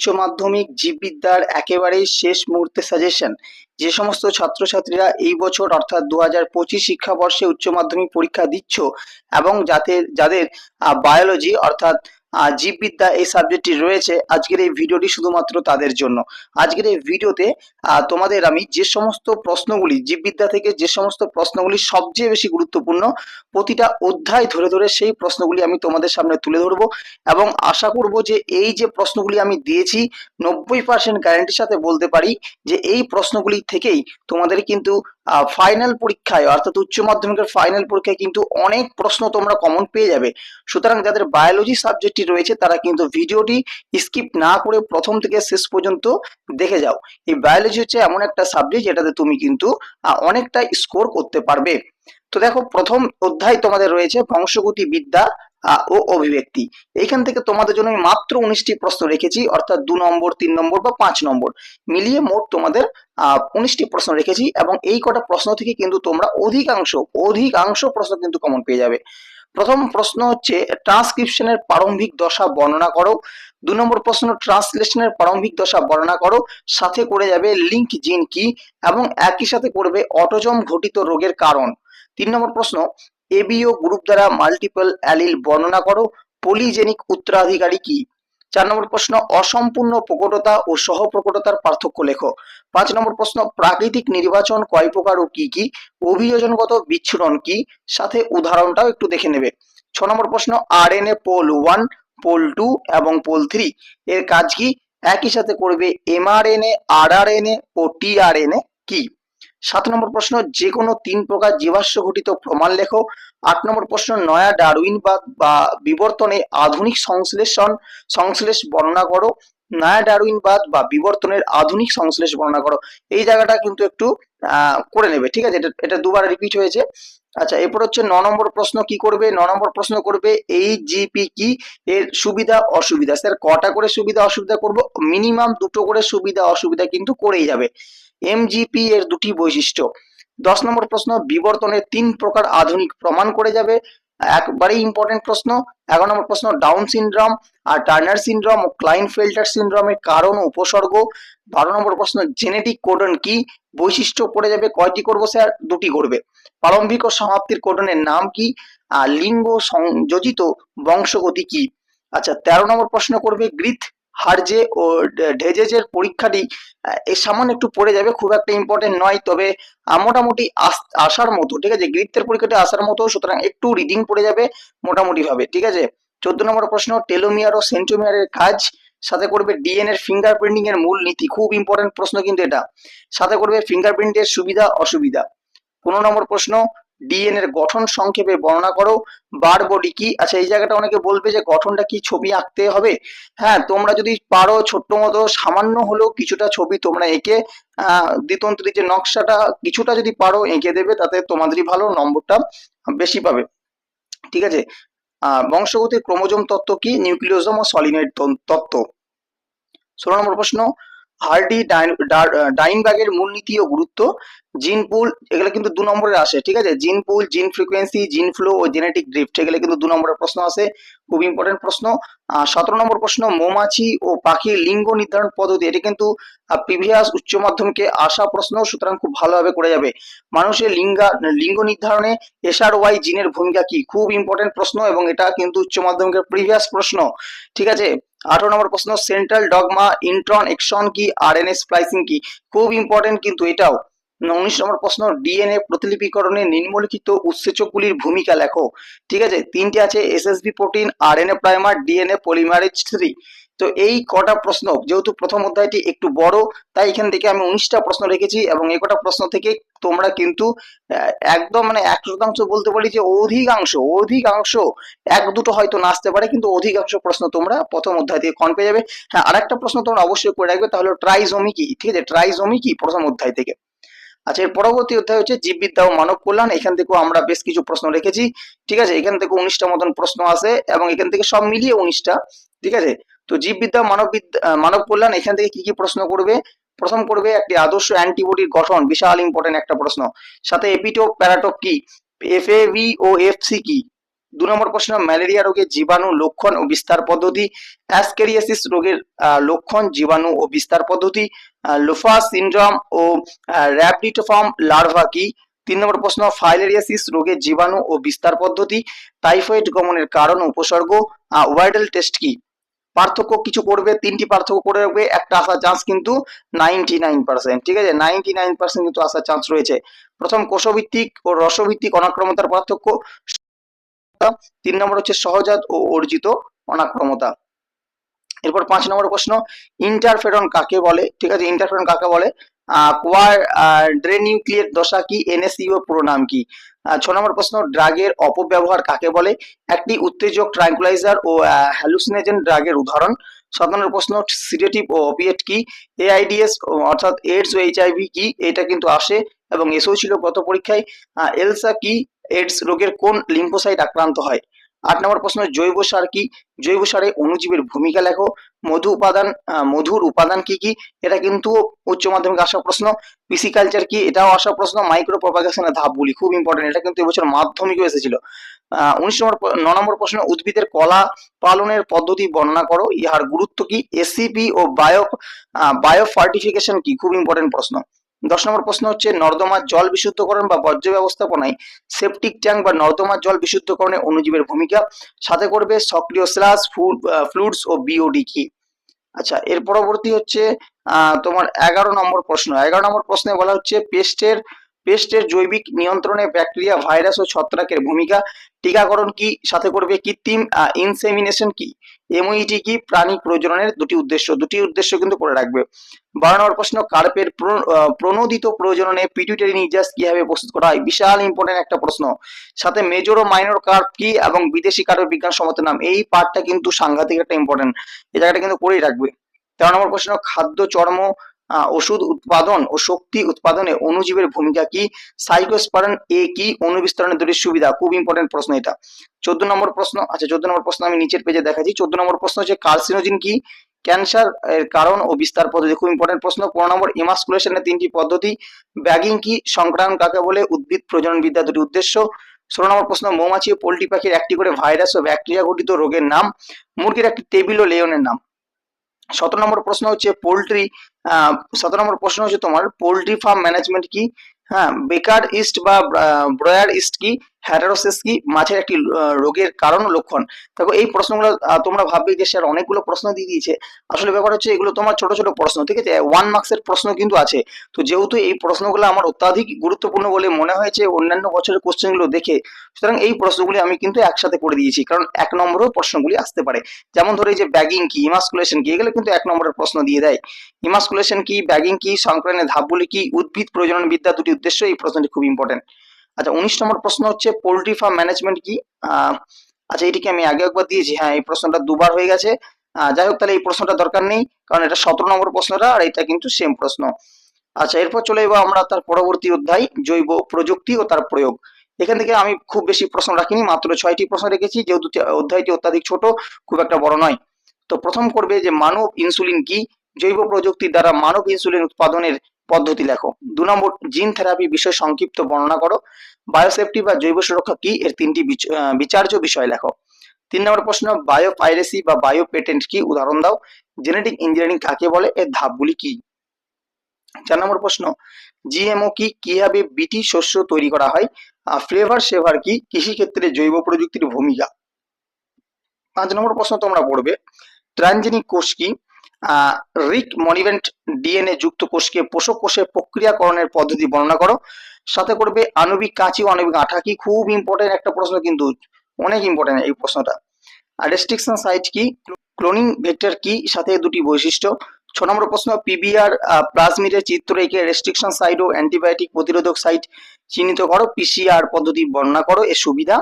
উচ্চ মাধ্যমিক জীববিদ্যার একেবারেই শেষ মুহূর্তে সাজেশন যে সমস্ত ছাত্রছাত্রীরা এই বছর অর্থাৎ দু হাজার পঁচিশ শিক্ষাবর্ষে উচ্চ মাধ্যমিক পরীক্ষা দিচ্ছ এবং যাতে, যাদের বায়োলজি অর্থাৎ জীববিদ্যা এই সাবজেক্টটি রয়েছে। আজকের এই ভিডিওটি শুধুমাত্র তাদের জন্য। আজকের এই ভিডিওতে তোমাদের আমি যে সমস্ত প্রশ্নগুলি, জীববিদ্যা থেকে যে সমস্ত প্রশ্নগুলি সবচেয়ে বেশি গুরুত্বপূর্ণ, প্রতিটা অধ্যায় ধরে ধরে সেই প্রশ্নগুলি আমি তোমাদের সামনে তুলে ধরবো এবং আশা করব যে এই যে প্রশ্নগুলি আমি দিয়েছি, নব্বই পার্সেন্ট গ্যারান্টির সাথে বলতে পারি যে এই প্রশ্নগুলি থেকেই তোমাদের কিন্তু ফাইনাল পরীক্ষায়, অর্থাৎ উচ্চ মাধ্যমিকের ফাইনাল পরীক্ষায় কিন্তু অনেক প্রশ্ন তোমরা কমন পেয়ে যাবে। সুতরাং যাদের বায়োলজি সাবজেক্টটি রয়েছে, তারা কিন্তু ভিডিওটি স্কিপ না করে প্রথম থেকে শেষ পর্যন্ত দেখে যাও। এই বায়োলজি হচ্ছে এমন একটা সাবজেক্ট যেটাতে তুমি কিন্তু অনেকটা স্কোর করতে পারবে। তো দেখো, প্রথম অধ্যায় তোমাদের রয়েছে বংশগতি বিদ্যা ও অভিব্যক্তি। এইখান থেকে তোমাদের জন্য আমি মাত্র উনিশটি প্রশ্ন রেখেছি, অর্থাৎ দু নম্বর, তিন নম্বর বা পাঁচ নম্বর। মিলিয়ে মোট তোমাদের উনিশটি প্রশ্ন রেখেছি এবং এই কটা প্রশ্ন থেকে কিন্তু তোমরা অধিকাংশ অধিকাংশ প্রশ্ন কিন্তু কমন পেয়ে যাবে। প্রথম প্রশ্ন হচ্ছে ট্রান্সক্রিপশনের প্রারম্ভিক দশা বর্ণনা করো। দু নম্বর প্রশ্ন ট্রান্সলেশনের প্রারম্ভিক দশা বর্ণনা করো। সাথে করে যাবে লিঙ্ক জিন কি এবং একই সাথে করবে অটোজম ঘটিত রোগের কারণ। তিন নম্বর প্রশ্ন এবিও গ্রুপ দ্বারা মাল্টিপল অ্যালিল বর্ণনা করো। পলিজেনিক উত্তরাধিকারী কি? চার নম্বর প্রশ্ন, অসম্পূর্ণ প্রকটতা ও সহপ্রকটতার পার্থক্য লেখো। পাঁচ নম্বর প্রশ্ন, প্রাকৃতিক নির্বাচন কয় প্রকার ও কি কি? অভিযোজনগত বিচ্ছুরণ কি? সাথে উদাহরণটাও একটু দেখে নেবে। ছ নম্বর প্রশ্ন R N A pol one pol two এবং পোল থ্রি এর কাজ কি? একই সাথে করবে mRNA R R N A ও টিআরএনএ কি? সাত নম্বর প্রশ্ন যে কোনো তিন প্রকার জীবাশ্ম ঘটিত প্রমাণ লেখো। আট নম্বর প্রশ্ন, নয়া ডারউইনবাদ বা বিবর্তনে আধুনিক সংশ্লেষণ, সংশ্লেষ বর্ণনা করো। নয়া ডারউইনবাদ বা বিবর্তনের আধুনিক সংশ্লেষ বর্ণনা করো। এই জায়গাটা কিন্তু একটু করে নেবে, ঠিক আছে? এটা এটা দুবার রিপিট হয়েছে। আচ্ছা এরপর হচ্ছে ন নম্বর প্রশ্ন কি করবে? ন নম্বর প্রশ্ন করবে এই জিপি কি? এর সুবিধা, অসুবিধা। স্যার, কটা করে সুবিধা, অসুবিধা করব? মিনিমাম দুটো করে সুবিধা, অসুবিধা কিন্তু করেই যাবে। এমজিপি এর দুটি বৈশিষ্ট্য। দশ নম্বর প্রশ্ন, বিবর্তনের তিন প্রকার আধুনিক প্রমাণ করে যাবে। একবারেই ইম্পর্টেন্ট প্রশ্ন। এগারো নম্বর প্রশ্ন ডাউন সিনড্রোম আর টার্নার সিনড্রোম ও ক্লাইনফেল্টার সিনড্রোমের কারণ উপসর্গ। বারো নম্বর প্রশ্ন জেনেটিক কোডন কি? বৈশিষ্ট্য পড়ে যাবে, কয়টি করব স্যার? দুটি করবে। প্রারম্ভিক ও সমাপ্তির কোডনের নাম কি? আর লিঙ্গ সংযোজিত বংশগতি কি? আচ্ছা তেরো নম্বর প্রশ্ন করবে গ্রিথ হার্জে ও ডেজেজের পরীক্ষাটি এই সামান্য একটু পড়ে যাবে, খুব একটা ইম্পর্টেন্ট নয়, তবে মোটামুটি আস- আসার মতো, ঠিক আছে? গ্রিথের পরীক্ষাটি আসার মতো, সুতরাং একটু রিডিং পড়ে যাবে, মোটামুটি ভাবে, ঠিক আছে? চোদ্দ নম্বর প্রশ্ন টেলোমিয়ার ও সেন্টোমিয়ারের কাজ, সাথে করবে ডিএনএ এর ফিঙ্গারপ্রিন্টিং এর মূল নীতি, খুব ইম্পর্টেন্ট প্রশ্ন কিন্তু এটা, সাথে করবে ফিঙ্গার ফিঙ্গারপ্রিন্টের সুবিধা, অসুবিধা। পনেরো নম্বর প্রশ্ন ডিএনএ এর গঠন সংক্ষেপে বর্ণনা করো। বার বডি কি? আচ্ছা এই জায়গাটা অনেকে বলবে যে গঠনটা কি ছবি আঁকতে হবে? হ্যাঁ তোমরা যদি পারো ছোট্ট মতো, সামান্য হলেও কিছুটা ছবি তোমরা এঁকে, আহ, দ্বিতন্ত্রী যে নকশাটা, কিছুটা যদি পারো এঁকে দেবে, তাতে তোমাদেরই ভালো নম্বরটা বেশি পাবে। ঠিক আছে? বংশগতির ক্রোমোজোম তত্ত্ব কি? নিউক্লিওজম ও সলিনয়েড তত্ত্ব। ষোলো নম্বর প্রশ্ন, হার্ডি ডাইনবাগের মূলনীতি ও গুরুত্ব জিন পুল এগুলো কিন্তু দু নম্বরে আসে, ঠিক আছে? জিন পুল জিন ফ্রিকোয়েন্সি জিন ফ্লো ও জেনেটিক ড্রিফট এগুলো কিন্তু দু নম্বরের প্রশ্ন আসে, খুব ইম্পর্টেন্ট প্রশ্ন। সতেরো নম্বর প্রশ্ন, মৌমাছি ও পাখির লিঙ্গ নির্ধারণ পদ্ধতি, এটি কিন্তু প্রিভিয়াস উচ্চ মাধ্যমিকে আসা প্রশ্ন, সুতরাং খুব ভালোভাবে করে যাবে। মানুষের লিঙ্গা, লিঙ্গ নির্ধারণে এসআর ওয়াই জিনের ভূমিকা কি? খুব ইম্পর্টেন্ট প্রশ্ন এবং এটা কিন্তু উচ্চ মাধ্যমিকের প্রিভিয়াস প্রশ্ন, ঠিক আছে? আঠারো নম্বর প্রশ্ন সেন্ট্রাল ডগমা ইন্ট্রন এক্সন কি? আর এন এস স্প্লাইসিং কি? খুব ইম্পর্টেন্ট কিন্তু এটাও। উনিশ নম্বর প্রশ্ন ডিএনএ প্রতিলিপিকরণে নিম্নলিখিত উৎসেচকগুলির ভূমিকা লেখো। ঠিক আছে? তিনটে আছে SSB protein RNA primer DNA polymerase three তো এই কটা প্রশ্ন, যেহেতু প্রথম অধ্যায়টি একটু বড়, তাই এখান থেকে আমি উনিশটা প্রশ্ন রেখেছি এবং এই কটা প্রশ্ন থেকে তোমরা কিন্তু একদম মানে এক শতাংশ বলতে পারি যে অধিকাংশ অধিকাংশ, এক দুটো হয়তো না আসতে পারে, কিন্তু অধিকাংশ প্রশ্ন তোমরা প্রথম অধ্যায় থেকে কন পেয়ে যাবে। হ্যাঁ আরেকটা প্রশ্ন তোমরা অবশ্যই করে রাখবে, তাহলে ট্রাইজমি কি? ঠিক আছে? ট্রাইজমি কি প্রথম অধ্যায় থেকে? আচ্ছা এর পরবর্তী অধ্যায় হচ্ছে জীববিদ্যা ও মানব কল্যাণ। এখান থেকেও আমরা বেশ কিছু প্রশ্ন রেখেছি। ঠিক আছে, এখান থেকে উনিশটা মতন প্রশ্ন আছে এবং এখান থেকে সব মিলিয়ে উনিশটা। ঠিক আছে? তো জীববিদ্যা মানব মানব কল্যাণ, এখান থেকে কি কি প্রশ্ন করবে? প্রথম করবে একটি আদর্শ অ্যান্টিবডির গঠন, বিশাল ইম্পর্টেন্ট একটা প্রশ্ন। সাথে এপিটোপ, প্যারাটোপ কি? এফএভি ও এফসি কি? দু নম্বর প্রশ্ন, ম্যালেরিয়া রোগের জীবাণু লক্ষণ ও বিস্তার পদ্ধতি। অ্যাসকেরিয়াসিস রোগের লক্ষণ জীবাণু ও বিস্তার পদ্ধতি। লোফা সিনড্রোম ও র্যাপিটোফর্ম লার্ভা কি? তিন নম্বর প্রশ্ন, ফাইলেরিয়াসিস রোগের জীবাণু ও বিস্তার পদ্ধতি। টাইফয়েড গমনের কারণ উপসর্গ। ওয়াইডাল টেস্ট কি? পার্থক্য কিছু করবে, তিনটি পার্থক্য করে রাখবে, একটা আসার চান্স কিন্তু নাইনটি নাইন পার্সেন্ট ঠিক আছে? নাইনটি নাইন পার্সেন্ট কিন্তু আসার চান্স রয়েছে। প্রথম কোষভিত্তিক ও রসভিত্তিক অনাক্রমতার পার্থক্য। তিন নম্বর হচ্ছে সহজাত ও অর্জিত অনাক্রমতা। এরপর পাঁচ নম্বর প্রশ্ন ইন্টারফেরন কাকে বলে? ঠিক আছে ইন্টারফেরন কাকে বলে? কোয়ার ড্রেনিউক্লিয়েট দশা কি? এনএসইও পুরো নাম কি ছ নম্বর প্রশ্ন, ড্রাগের অপব্যবহার কাকে বলে? একটি উত্তেজক ট্রাঙ্কুলাইজার ও হ্যালুসিনেজেন ড্রাগের উদাহরণ। সাত প্রশ্ন সিডেটিভ ও অপিয়েট কি? এআইডিএস অর্থাৎ এইডস ও এইচআইভি কি? এটা কিন্তু আসে এবং এসেও ছিল গত পরীক্ষায়। এলসা কি? এইডস রোগের কোন লিম্পোসাইট আক্রান্ত হয়? আট নম্বর প্রশ্ন, জৈব সার কি? জৈব সারে অণুজীবের ভূমিকা লেখো। মধু উপাদান মধুর উপাদান কি কি? এটা কিন্তু উচ্চ মাধ্যমিক আসা প্রশ্ন। পিসিকালচার কি? এটাও আসা প্রশ্ন। মাইক্রো প্রপাগেশনের ধাপগুলি খুব ইম্পর্টেন্ট এটা কিন্তু এবছর মাধ্যমিকও এসেছিল। উনিশ নম্বর ন নম্বর প্রশ্ন, উদ্ভিদের কলা পালনের পদ্ধতি বর্ণনা করো। ইহার গুরুত্ব কি? এসিপি ও বায়ো বায়ো ফার্টিফিকেশন কি? খুব ইম্পর্টেন্ট প্রশ্ন। দশ নম্বর প্রশ্ন হচ্ছে নর্দমার জল বিশুদ্ধকরণ বা বর্জ্য ব্যবস্থাপনায় সেপটিক ট্যাঙ্ক বা নর্দমার জল বিশুদ্ধকরণে অণুজীবের ভূমিকা। সাথে করবে সক্রিয় স্লাস ফুড ফ্লুইডস ও বিওডি কি? আচ্ছা এর পরবর্তী হচ্ছে তোমার এগারো নম্বর প্রশ্ন। এগারো নম্বর প্রশ্নে বলা হচ্ছে, পেস্টের পেস্টের জৈবিক নিয়ন্ত্রণে ব্যাকটেরিয়া, ভাইরাস ও ছত্রাকের ভূমিকা। টিকাকরণ কি? সাথে করবে কৃত্রিম ইনসেমিনেশন কি? এমইটি কি? প্রাণী প্রজননের দুটি উদ্দেশ্য। দুটি উদ্দেশ্য কিন্তু করে রাখবে। বারো নম্বর প্রশ্ন, কার্পের প্রণোদিত প্রজননে পিটুইটারি নির্যাস কীভাবে প্রস্তুত করা হয়? বিশাল ইম্পর্টেন্ট একটা প্রশ্ন। সাথে মেজর ও মাইনর কার্প কি এবং বিদেশি কার্পের সমতের নাম? এই পার্টটা কিন্তু সাংঘাতিক একটা ইম্পর্টেন্ট এই জায়গাটা কিন্তু করেই রাখবে। তেরো নম্বর প্রশ্ন, খাদ্য চর্ম ওষুধ উৎপাদন ও শক্তি উৎপাদনে অণুজীবের ভূমিকা কি? সাইকোস্পারন এ কি অণুবিস্তরণের দুটি সুবিধা? খুব ইম্পর্টেন্ট প্রশ্ন এটা। চোদ্দ নম্বর প্রশ্ন আচ্ছা চোদ্দ নম্বর প্রশ্ন আমি নিচের পেজে দেখাচ্ছি। চোদ্দ নম্বর প্রশ্ন হচ্ছে কার্সিনোজিন কি? ক্যান্সার এর কারণ ও বিস্তার পদ্ধতি, খুব ইম্পর্টেন্ট প্রশ্ন। পনেরো নম্বর ইমাসকুলেশনের তিনটি পদ্ধতি। ব্যাগিং কি? সংক্রামক কাকে বলে? উদ্ভিদ প্রজনন বিদ্যা দুটি উদ্দেশ্য। ষোলো নম্বর প্রশ্ন, মৌমাছি ও পোল্ট্রি পাখির একটি করে ভাইরাস ও ব্যাকটেরিয়া ঘটিত রোগের নাম। মুরগির একটি টেবিল ও লেয়নের নাম। সতেরো নম্বর প্রশ্ন হচ্ছে পোল্ট্রি সতেরো নম্বর প্রশ্ন হচ্ছে তোমার পোল্ট্রি ফার্ম ম্যানেজমেন্ট কি? হ্যাঁ বেকার ইস্ট বা ব্রয়ার ইস্ট কি? হ্যাটারোসিস কি মাছের একটি রোগের কারণ লক্ষণ। দেখো, এই প্রশ্নগুলো তোমরা ভাববে যে স্যার অনেকগুলো প্রশ্ন দিয়ে দিয়েছে। আসলে ব্যাপার হচ্ছে এগুলো তোমার ছোট ছোট প্রশ্ন, ঠিক আছে? ওয়ান মার্কসের প্রশ্ন কিন্তু আছে। তো যেহেতু এই প্রশ্নগুলো আমার অত্যাধিক গুরুত্বপূর্ণ বলে মনে হয়েছে, অন্যান্য বছরের কোশ্চেনগুলো দেখে, সুতরাং এই প্রশ্নগুলি আমি কিন্তু একসাথে করে দিয়েছি, কারণ এক নম্বরেও প্রশ্নগুলি আসতে পারে। যেমন ধরো, এই যে ব্যাগিং কি ইমাসকুলেশন কি এগুলো কিন্তু এক নম্বরের প্রশ্ন দিয়ে দেয়। ইমাসকুলেশন কি ব্যাগিং কি সংক্রানের ধাপগুলি কি, উদ্ভিদ প্রজনন বিদ্যা দুটি উদ্দেশ্য, এই প্রশ্নটি খুব ইম্পর্টেন্ট আচ্ছা উনিশ নম্বর প্রশ্ন হচ্ছে, পোল্ট্রি ফার্ম ম্যানেজমেন্ট কি? আচ্ছা এটিকে আমি আগে একবার দিয়েছি। হ্যাঁ এই প্রশ্নটা দুবার হয়ে গেছে। যাই হোক, তাহলে এই প্রশ্নটা দরকার নেই, কারণ এটা সতেরো নম্বর প্রশ্নটা, আর এটা কিন্তু সেম প্রশ্ন। আচ্ছা এরপর চলে যাব আমরা তার পরবর্তী অধ্যায়, জৈব প্রযুক্তি ও তার প্রয়োগ। এখান থেকে আমি খুব বেশি প্রশ্ন রাখিনি, মাত্র ছয়টি প্রশ্ন রেখেছি, যেহেতু অধ্যায়টি অত্যাধিক ছোট, খুব একটা বড় নয়। তো প্রথম করবে যে, মানব ইনসুলিন কি? জৈব প্রযুক্তির দ্বারা মানব ইনসুলিন উৎপাদনের পদ্ধতি লেখো। দু নম্বর জিন থেরাপি বিষয় সংক্ষিপ্ত বর্ণনা করো। বায়োসেফটি বা জৈব সুরক্ষা কি? এর তিনটি বিচার্য বিষয় লেখো। তিন নম্বর প্রশ্ন বায়ো পাইরেসি বা বায়ো পেটেন্ট কি? উদাহরণ দাও। জেনেটিক ইঞ্জিনিয়ারিং কাকে বলে? এর ধাপগুলি কি? চার নম্বর প্রশ্ন জিএমও কি? কীভাবে বিটি শস্য তৈরি করা হয়? ফ্লেভার সেভার কি? কৃষিক্ষেত্রে জৈব প্রযুক্তির ভূমিকা? পাঁচ নম্বর প্রশ্ন তোমরা পড়বে ট্রানজেনিক কোষ কি? রিক মনিভেন্ট ডিএনএ যুক্ত কোষকে পোষক কোষে প্রক্রিয়াকরণের পদ্ধতি বর্ণনা করো। সাথে করবে আণবিক কাঁচি ও আণবিক আঠা কি? খুব ইম্পর্টেন্ট একটা প্রশ্ন কিন্তু, অনেক ইম্পর্টেন্ট এই প্রশ্নটা। আর রেস্ট্রিকশন সাইট কি? ক্লোনিং ভেক্টর কি? সাথে দুটি বৈশিষ্ট্য। ছ নম্বর প্রশ্ন পিবিআর প্লাজমিডের চিত্র এঁকে রেস্ট্রিকশন সাইট ও অ্যান্টিবায়োটিক প্রতিরোধক সাইট চিহ্নিত করো পিসিআর পদ্ধতি বর্ণনা করো, এর সুবিধা।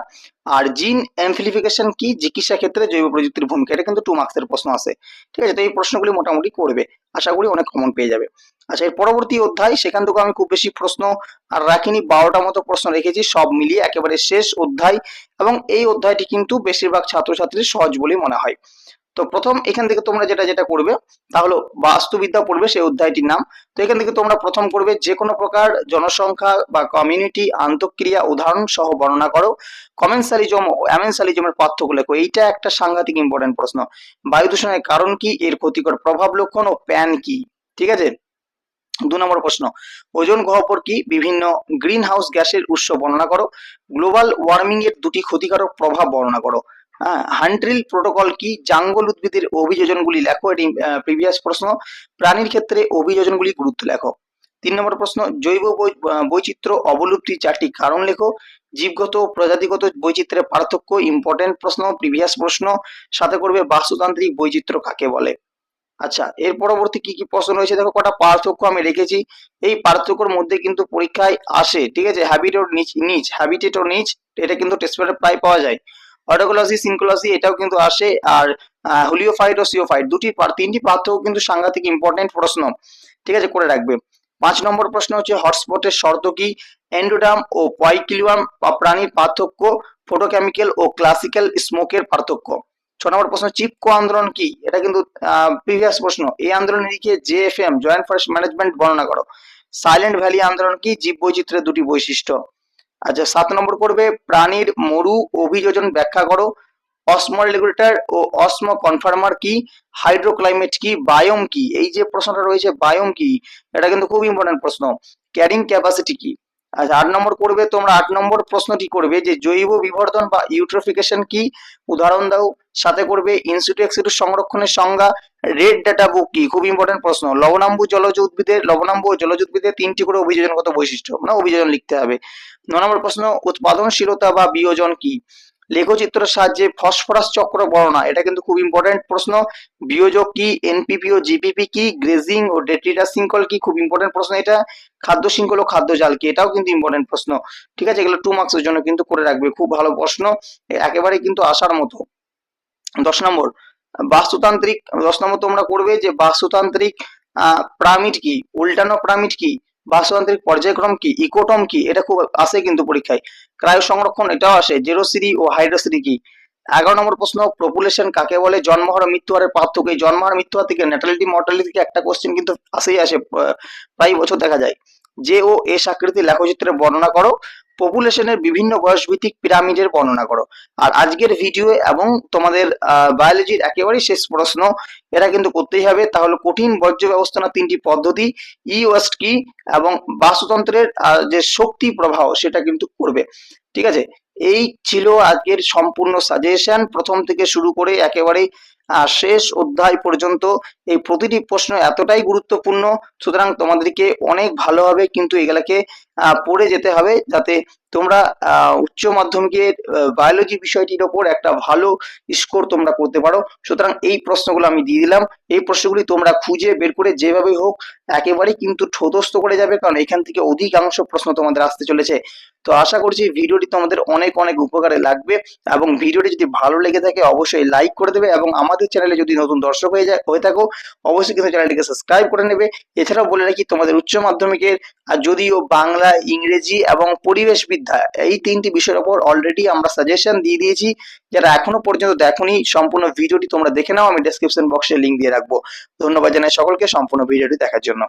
আর জিন অ্যাম্পলিফিকেশন কি? চিকিৎসা ক্ষেত্রে জৈব প্রযুক্তির ভূমিকা, এটা কিন্তু টু মার্কসের প্রশ্ন আছে। ঠিক আছে, তো এই প্রশ্নগুলি মোটামুটি করবে। আশা করি অনেক কমন পেয়ে যাবে। আচ্ছা এর পরবর্তী অধ্যায়, সেখান থেকে আমি খুব বেশি প্রশ্ন আর রাখিনি বারোটা মতো প্রশ্ন রেখেছি, সব মিলিয়ে একেবারে শেষ অধ্যায়। এবং এই অধ্যায়টি কিন্তু বেশিরভাগ ছাত্রছাত্রীর সহজ বলেই মনে হয়। তো প্রথম এখান থেকে তোমরা যেটা যেটা করবে তাহলে বাস্তুবিদ্যা পড়বে সেই অধ্যায়টির নাম। তো এখান থেকে তোমরা প্রথম করবে যে কোনো প্রকার জনসংখ্যা বা কমিউনিটি আন্তঃক্রিয়া, উদাহরণ সহ বর্ণনা করো। কমেন্সালিজম ও অ্যামেন্সালিজমের পার্থক্য লেখো। এইটা একটা সাংঘাতিক ইম্পর্টেন্ট প্রশ্ন। বায়ু দূষণের কারণ কি? এর ক্ষতিকর প্রভাব লক্ষণ ও প্যান কি? ঠিক আছে? দু নম্বর প্রশ্ন। ওজন গহ্বর কি? বিভিন্ন গ্রিন হাউস গ্যাসের উৎস বর্ণনা করো। গ্লোবাল ওয়ার্মিং এর দুটি ক্ষতিকারক প্রভাব বর্ণনা করো। হ্যাঁ হান্ট্রিল প্রোটোকল কি? জাঙ্গল উদ্ভিদের অভিযোজনগুলি লেখো, এটি প্রিভিয়াস প্রশ্ন। প্রাণীর ক্ষেত্রে অভিযোজনগুলি গুরুত্ব লেখো। তিন নম্বর প্রশ্ন, জৈব বৈচিত্র্য অবলুপ্তি চারটি কারণ লেখো। জীবগত প্রজাতিগত বৈচিত্র্যের পার্থক্য ইম্পর্টেন্ট প্রশ্ন প্রিভিয়াস প্রশ্ন, সাথে করবে বাস্তুতান্ত্রিক বৈচিত্র্য কাকে বলে। আচ্ছা এর পরবর্তী কি কি প্রশ্ন রয়েছে? দেখো, কটা পার্থক্য আমি রেখেছি। এই পার্থক্যর মধ্যে কিন্তু পরীক্ষায় আসে, ঠিক আছে? হ্যাবিট ও নিচ নিচ হ্যাবিটেট ও নিচ, এটা কিন্তু টেস্ট পেপারে প্রায় পাওয়া যায়। অটোকোলজি সিনকোলজি এটাও কিন্তু আসে, আর হুলিওফাইট ও সিওফাইট দুটি তিনটি পার্থক্য কিন্তু সাংঘাতিক ইম্পর্টেন্ট প্রশ্ন, ঠিক আছে, করে রাখবে। পাঁচ নম্বর প্রশ্ন হচ্ছে হটস্পটের শর্ত কি? এন্ডোডাম ও পয়কিলিয়াম প্রাণীর পার্থক্য ফটোকেমিক্যাল ও ক্লাসিক্যাল স্মোকের পার্থক্য। ছ নম্বর প্রশ্ন চিপকো আন্দোলন কি? এটা কিন্তু প্রিভিয়াস প্রশ্ন। এই আন্দোলনের দিকে J F M joint forest management বর্ণনা করো। সাইলেন্ট ভ্যালি আন্দোলন কি? জীব বৈচিত্র্যের দুটি বৈশিষ্ট্য। আচ্ছা সাত নম্বর পড়বে, প্রাণীর মরু অভিযোজন ব্যাখ্যা করো। অসমো রেগুলেটর ও অসমো কনফার্মার কি? হাইড্রোক্লাইমেট কি? বায়োম কি? এই যে প্রশ্নটা রয়েছে, বায়োম কি? এটা কিন্তু খুব ইম্পর্টেন্ট প্রশ্ন। ক্যারিং ক্যাপাসিটি কি? আচ্ছা আট নম্বর করবে তোমরা, আট নম্বর প্রশ্নটি করবে যে জৈব বিবর্ধন বা ইউট্রোফিকেশন কি? উদাহরণ দাও। সাথে করবে ইনস্টিটিউট সংরক্ষণের সংজ্ঞা। রেড ডাটা বুক কি? খুব ইম্পর্টেন্ট প্রশ্ন। লবণাম্বু জলজ উদ্ভিদের লবণাম্বু জলজ উদ্ভিদের তিনটি করে অভিযোজনগত বৈশিষ্ট্য। মানে অভিযোজন লিখতে হবে। ন নম্বর প্রশ্ন, উৎপাদনশীলতা বা বিয়োজন কি? লেখচিত্রের সাহায্যে ফসফরাস চক্র বর্ণনা, এটা কিন্তু খুব ইম্পর্টেন্ট প্রশ্ন। বিয়োজক কি এনপিপি ও জিপিপি কি গ্রেজিং ও ডেট্রিটাস শৃঙ্খল কি, খুব ইম্পর্টেন্ট প্রশ্ন এটা। খাদ্য শৃঙ্খল ও খাদ্য জাল কি, এটাও কিন্তু ইম্পর্টেন্ট প্রশ্ন। ঠিক আছে, এগুলো টু মার্কসের জন্য কিন্তু করে রাখবে, খুব ভালো প্রশ্ন। একেবারে কিন্তু আসার মতো। দশ নম্বর, বাস্তুতান্ত্রিক, দশ নম্বর তোমরা করবে যে বাস্তুতান্ত্রিক প্রামিড কি, উল্টানো প্রামিড কি বাস্তুতান্ত্রিক পর্যায়ক্রম কি, ইকোটম কি, এটা খুব আসে কিন্তু পরীক্ষায়। ক্রায় সংরক্ষণ এটাও আসে, জেরোসিরি ও হাইড্রোসিরি কি? এগারো নম্বর প্রশ্ন পপুলেশন কাকে বলে? জন্মহার মৃত্যুহারের পার্থক্য এই জন্মহার মৃত্যুহার থেকে ন্যাটালিটি মর্টালিটি থেকে একটা কোশ্চেন কিন্তু আসেই আসে প্রায় বছর দেখা যায়। যে ও এস আকৃতির লেখচিত্রে বর্ণনা করো। পপুলেশনের বিভিন্ন বয়স ভিত্তিক পিরামিডের বর্ণনা করো। আর আজকের ভিডিও এবং তোমাদের বায়োলজির একেবারেই শেষ প্রশ্ন, এটা কিন্তু করতেই হবে। তাহলে কঠিন বর্জ্য ব্যবস্থাপনার তিনটি পদ্ধতি ই ওয়েস্ট কি এবং বাস্তুতন্ত্রের যে শক্তি প্রবাহ, সেটা কিন্তু করবে। ঠিক আছে? এই ছিল আজকের সম্পূর্ণ সাজেশন প্রথম থেকে শুরু করে একেবারে শেষ অধ্যায় পর্যন্ত এই প্রতিটি প্রশ্ন এতটাই গুরুত্বপূর্ণ। সুতরাং তোমাদেরকে অনেক ভালোভাবে কিন্তু এগুলাকে পড়ে যেতে হবে যাতে তোমরা উচ্চ মাধ্যমিকের বায়োলজি বিষয়টির ওপর একটা ভালো স্কোর তোমরা করতে পারো। সুতরাং এই প্রশ্নগুলো আমি দিয়ে দিলাম। এই প্রশ্নগুলি তোমরা খুঁজে বের করে যেভাবে হোক একেবারেই কিন্তু ঠোঁতস্থ করে যাবে, কারণ এখান থেকে অধিকাংশ প্রশ্ন তোমাদের আসতে চলেছে। তো আশা করছি ভিডিওটি তোমাদের অনেক অনেক উপকারে লাগবে এবং ভিডিওটি যদি ভালো লেগে থাকে অবশ্যই লাইক করে দেবে এবং আমাদের চ্যানেলে যদি নতুন দর্শক হয়ে যায়, হয়ে থাকো, অবশ্যই কিন্তু চ্যানেলটিকে সাবস্ক্রাইব করে নেবে। এছাড়াও বলে রাখি, তোমাদের উচ্চ মাধ্যমিকের আর যদিও বাংলা, ইংরেজি এবং পরিবেশ বিদ্যা এই তিনটি বিষয়ের উপর অলরেডি আমরা সাজেশন দিয়ে দিয়েছি। যারা এখনও পর্যন্ত দেখোনি, সম্পূর্ণ ভিডিওটি তোমরা দেখে নাও, আমি ডেসক্রিপশন বক্সে লিঙ্ক দিয়ে রাখব। ধন্যবাদ জানাই সকলকে সম্পূর্ণ ভিডিওটি দেখার জন্য।